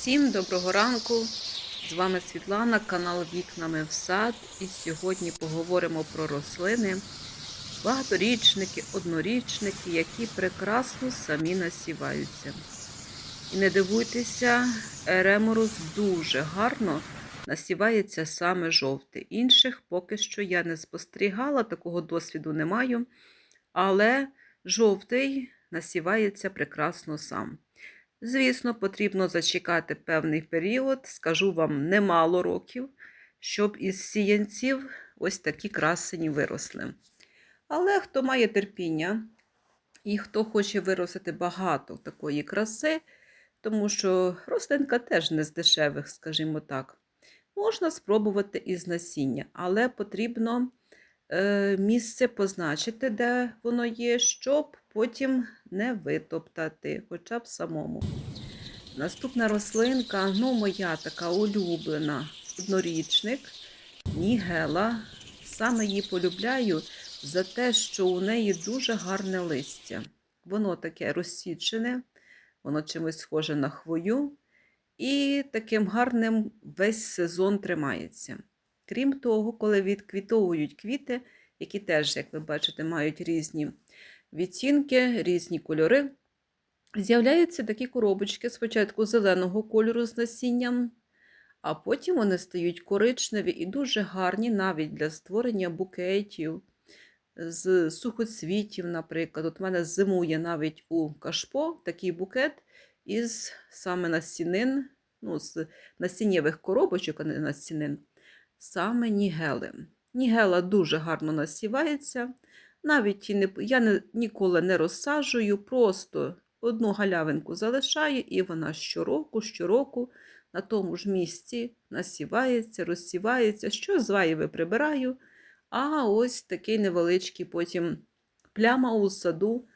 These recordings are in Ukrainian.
Всім доброго ранку! З вами Світлана, канал Вікнами в сад. І сьогодні поговоримо про рослини, багаторічники, однорічники, які прекрасно самі насіваються. І не дивуйтеся, ереморус дуже гарно насівається саме жовтий. Інших поки що я не спостерігала, такого досвіду не маю. Але жовтий насівається прекрасно сам. Звісно, потрібно зачекати певний період, скажу вам немало років, щоб із сіянців ось такі красені виросли. Але хто має терпіння і хто хоче виростити багато такої краси, тому що рослинка теж не з дешевих, скажімо так, можна спробувати із насіння, але потрібно е, місце позначити, де воно є, щоб потім не витоптати, хоча б самому. Наступна рослинка, ну, моя така улюблена однорічник, Нігела. Саме її полюбляю за те, що у неї дуже гарне листя. Воно таке розсічене, воно чимось схоже на хвою, і таким гарним весь сезон тримається. Крім того, коли відквітовують квіти, які теж, як ви бачите, мають різні відтінки, різні кольори. З'являються такі коробочки спочатку зеленого кольору з насінням, а потім вони стають коричневі і дуже гарні навіть для створення букетів з сухоцвітів, наприклад. От у мене зимує навіть у кашпо такий букет із саме насінин, ну, з насіннєвих коробочок, а не насінин, саме нігели. Нігела дуже гарно насівається. Навіть не, я не, ніколи не розсаджую, просто одну галявинку залишаю, і вона щороку, щороку на тому ж місці насівається, розсівається, що зваєве прибираю. А ось такий невеличкий потім пляма у саду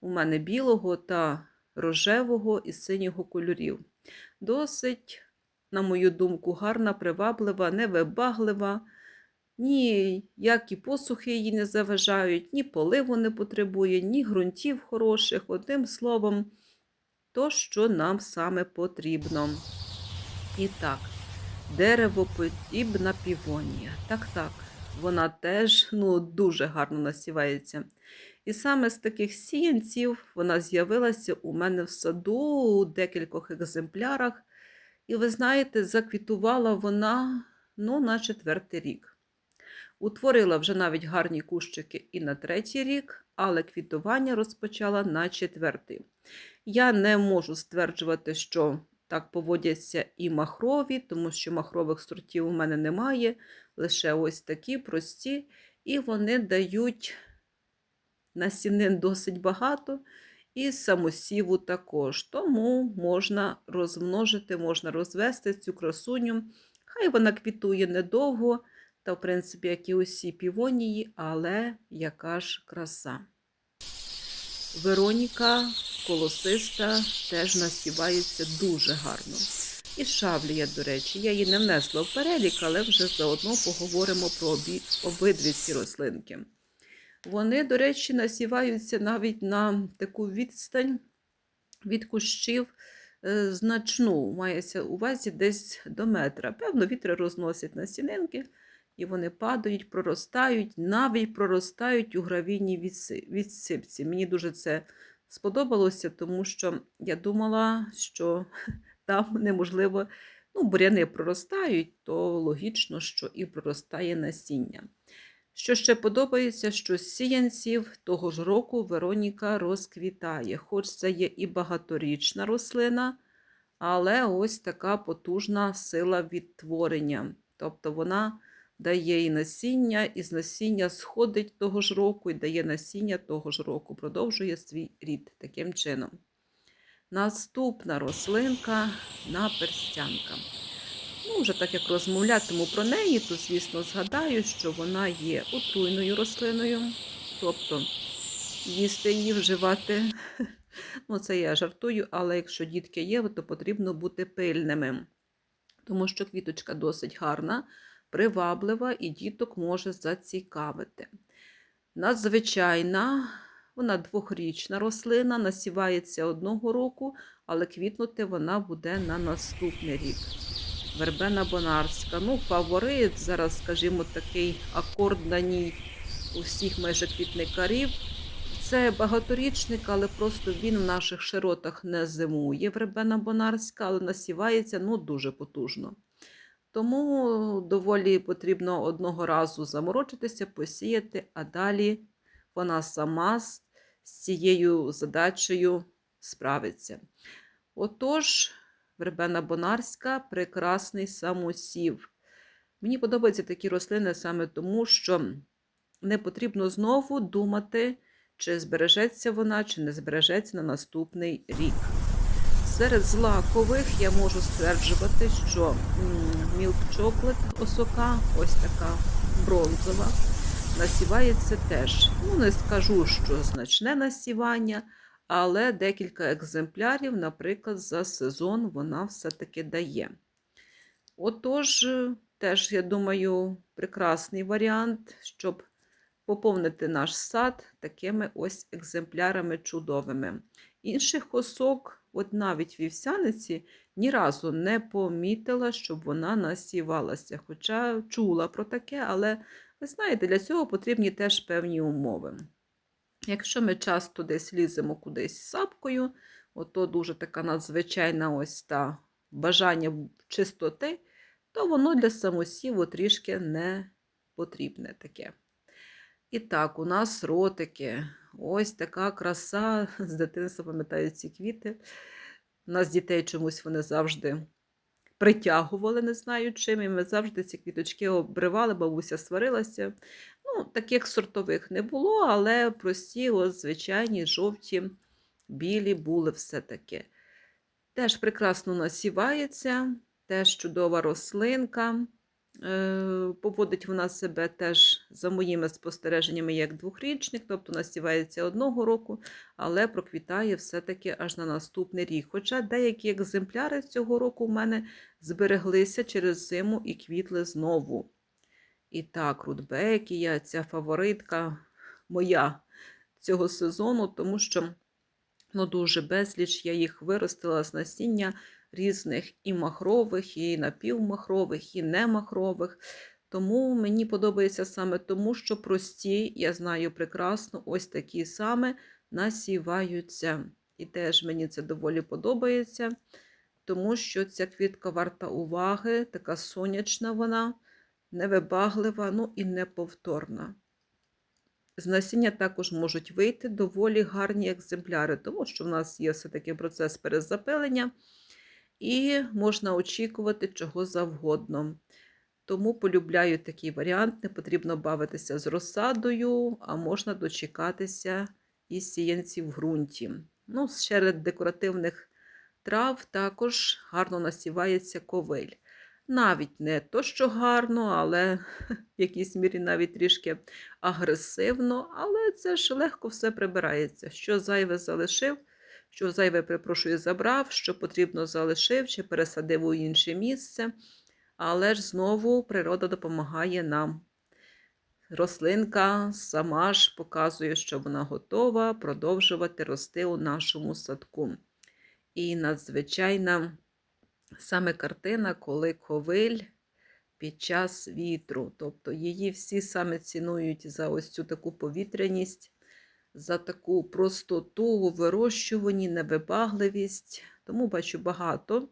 у мене білого та рожевого і синього кольорів. Досить, на мою думку, гарна, приваблива, невибаглива. Ні, які посухи її не заважають, ні поливу не потребує, ні ґрунтів хороших, одним словом, то, що нам саме потрібно. І так, деревоподібна півонія. Так, так, вона теж ну, дуже гарно насівається. І саме з таких сіянців вона з'явилася у мене в саду у декількох екземплярах. І ви знаєте, заквітувала вона ну, на четвертий рік. Утворила вже навіть гарні кущики і на третій рік, але квітування розпочала на четвертий. Я не можу стверджувати, що так поводяться і махрові, тому що махрових сортів у мене немає, лише ось такі прості, і вони дають насінин досить багато, і самосіву також. Тому можна розмножити, можна розвести цю красуню. Хай вона квітує недовго. Та, в принципі, як і усі півонії, але яка ж краса. Вероніка колосиста теж насівається дуже гарно. І шавлія, до речі, я її не внесла в перелік, але вже заодно поговоримо про обидві ці рослинки. Вони, до речі, насіваються навіть на таку відстань від кущів е, значну, мається увазі десь до метра. Певно, вітри розносять насінинки і вони падають, проростають, навіть проростають у гравійній відсипці. Мені дуже це сподобалося, тому що я думала, що там неможливо, ну, буряни проростають, то логічно, що і проростає насіння. Що ще подобається, що з сіянців того ж року Вероніка розквітає, хоч це є і багаторічна рослина, але ось така потужна сила відтворення. Тобто вона дає і насіння, і з насіння сходить того ж року, і дає насіння того ж року, продовжує свій рід таким чином. Наступна рослинка наперстянка. Ну, вже так як розмовлятиму про неї, то, звісно, згадаю, що вона є отруйною рослиною, тобто їсти її, вживати. Ну, це я жартую, але якщо дітки є, то потрібно бути пильними, тому що квіточка досить гарна приваблива і діток може зацікавити. Надзвичайна, вона двохрічна рослина, насівається одного року, але квітнути вона буде на наступний рік. Вербена Бонарська. Ну, фаворит зараз, скажімо, такий акорд на ній у всіх майже квітникарів. Це багаторічник, але просто він в наших широтах не зимує вербена Бонарська, але насівається ну, дуже потужно. Тому доволі потрібно одного разу заморочитися, посіяти, а далі вона сама з цією задачею справиться. Отож, вербена Бонарська прекрасний самосів. Мені подобаються такі рослини саме тому, що не потрібно знову думати, чи збережеться вона, чи не збережеться на наступний рік. Серед злакових я можу стверджувати, що мілк чоклет осока, ось така бронзова, насівається теж. Ну, не скажу, що значне насівання, але декілька екземплярів, наприклад, за сезон вона все-таки дає. Отож, теж, я думаю, прекрасний варіант, щоб поповнити наш сад такими ось екземплярами чудовими. Інших осок, от навіть вівсяниці, ні разу не помітила, щоб вона насівалася. Хоча чула про таке, але ви знаєте, для цього потрібні теж певні умови. Якщо ми часто десь ліземо кудись сапкою, ото дуже така надзвичайна ось та бажання чистоти, то воно для самосіву трішки не потрібне таке. І так, у нас ротики. Ось така краса. З дитинства пам'ятаю ці квіти. Нас дітей чомусь вони завжди притягували, не знаю чим. І ми завжди ці квіточки обривали, бабуся сварилася. Ну, Таких сортових не було, але прості, от, звичайні, жовті, білі були все-таки. Теж прекрасно насівається, теж чудова рослинка. Е, поводить вона себе теж за моїми спостереженнями як двохрічник, тобто насівається одного року, але проквітає все-таки аж на наступний рік. Хоча деякі екземпляри цього року в мене збереглися через зиму і квітли знову. І так, Рудбекія, ця фаворитка моя цього сезону, тому що ну, дуже безліч я їх виростила з насіння різних і махрових, і напівмахрових, і немахрових. Тому мені подобається саме тому, що прості, я знаю прекрасно, ось такі саме насіваються. І теж мені це доволі подобається, тому що ця квітка варта уваги, така сонячна вона, невибаглива, ну і неповторна. З насіння також можуть вийти доволі гарні екземпляри, тому що в нас є все-таки процес перезапилення і можна очікувати чого завгодно. Тому полюбляю такий варіант, не потрібно бавитися з розсадою, а можна дочекатися із сіянців в ґрунті. Ну, Серед декоративних трав також гарно насівається ковиль. Навіть не то, що гарно, але в якійсь мірі навіть трішки агресивно, але це ж легко все прибирається. Що зайве залишив, що зайве, перепрошую, забрав, що потрібно залишив чи пересадив у інше місце. Але ж знову природа допомагає нам. Рослинка сама ж показує, що вона готова продовжувати рости у нашому садку. І надзвичайна саме картина, коли ковиль під час вітру. Тобто її всі саме цінують за ось цю таку повітряність, за таку простоту у вирощуванні, невибагливість. Тому бачу багато,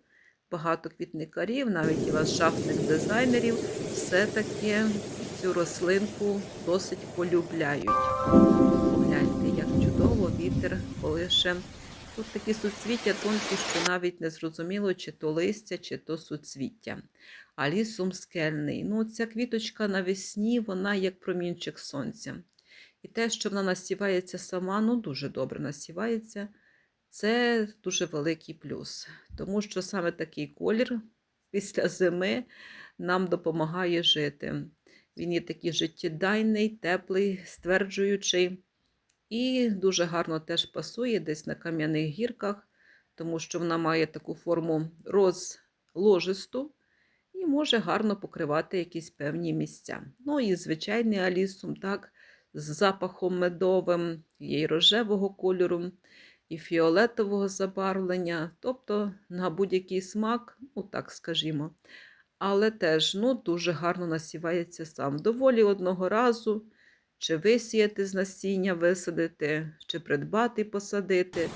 багато квітникарів, навіть і ландшафтних дизайнерів, все-таки цю рослинку досить полюбляють. Погляньте, як чудово вітер колише. Тут такі суцвіття тонкі, що навіть не зрозуміло, чи то листя, чи то суцвіття. А лісом скельний. Ну, ця квіточка навесні, вона як промінчик сонця. І те, що вона насівається сама, ну дуже добре насівається, це дуже великий плюс. Тому що саме такий колір після зими нам допомагає жити. Він є такий життєдайний, теплий, стверджуючий. І дуже гарно теж пасує десь на кам'яних гірках, тому що вона має таку форму розложисту і може гарно покривати якісь певні місця. Ну і звичайний алісум, так, з запахом медовим, є рожевого кольору. і фіолетового забарвлення, тобто на будь-який смак, ну так скажімо. Але теж ну, дуже гарно насівається сам. Доволі одного разу, чи висіяти з насіння, висадити, чи придбати, посадити.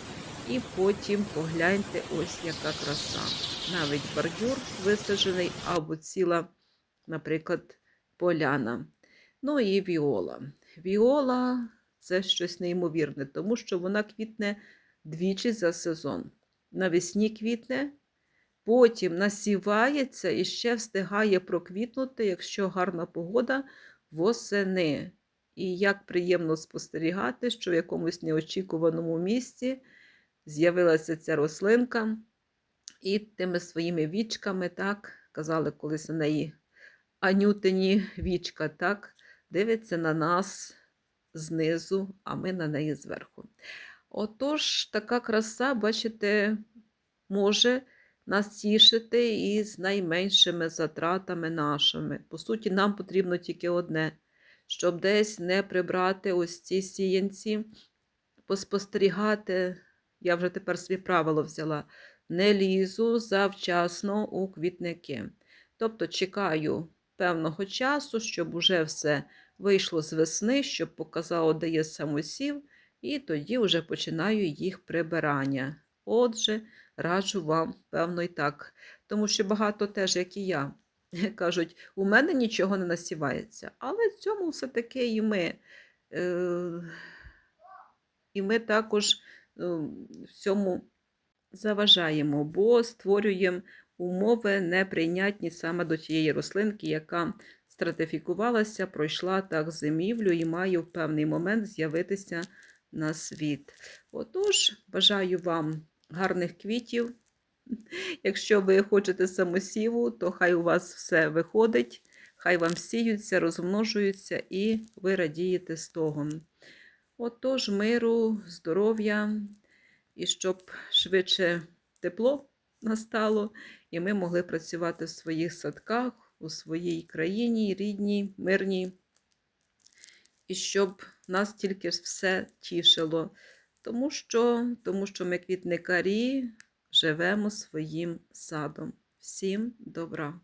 І потім погляньте, ось яка краса. Навіть бордюр висаджений, або ціла, наприклад, поляна. Ну і віола. Віола це щось неймовірне, тому що вона квітне двічі за сезон. Навесні квітне, потім насівається і ще встигає проквітнути, якщо гарна погода восени. І як приємно спостерігати, що в якомусь неочікуваному місці з'явилася ця рослинка, і тими своїми вічками, так, казали колись на неї анютині вічка, так, дивиться на нас знизу, а ми на неї зверху. Отож, така краса, бачите, може нас тішити із найменшими затратами нашими. По суті, нам потрібно тільки одне, щоб десь не прибрати ось ці сіянці, поспостерігати. Я вже тепер собі правило взяла. Не лізу завчасно у квітники. Тобто чекаю певного часу, щоб уже все вийшло з весни, щоб показало, де є самосів, і тоді вже починаю їх прибирання. Отже, раджу вам, певно, і так. Тому що багато теж, як і я, кажуть, у мене нічого не насівається. Але в цьому все-таки і ми. Е- і ми також е, в цьому заважаємо, бо створюємо умови неприйнятні саме до тієї рослинки, яка стратифікувалася, пройшла так зимівлю і має в певний момент з'явитися на світ. Отож, бажаю вам гарних квітів. Якщо ви хочете самосіву, то хай у вас все виходить, хай вам сіються, розмножуються, і ви радієте з того. Отож, миру, здоров'я, і щоб швидше тепло настало, і ми могли працювати в своїх садках, у своїй країні, рідній, мирній, і щоб нас тільки все тішило, тому що, тому що ми квітникарі живемо своїм садом. Всім добра!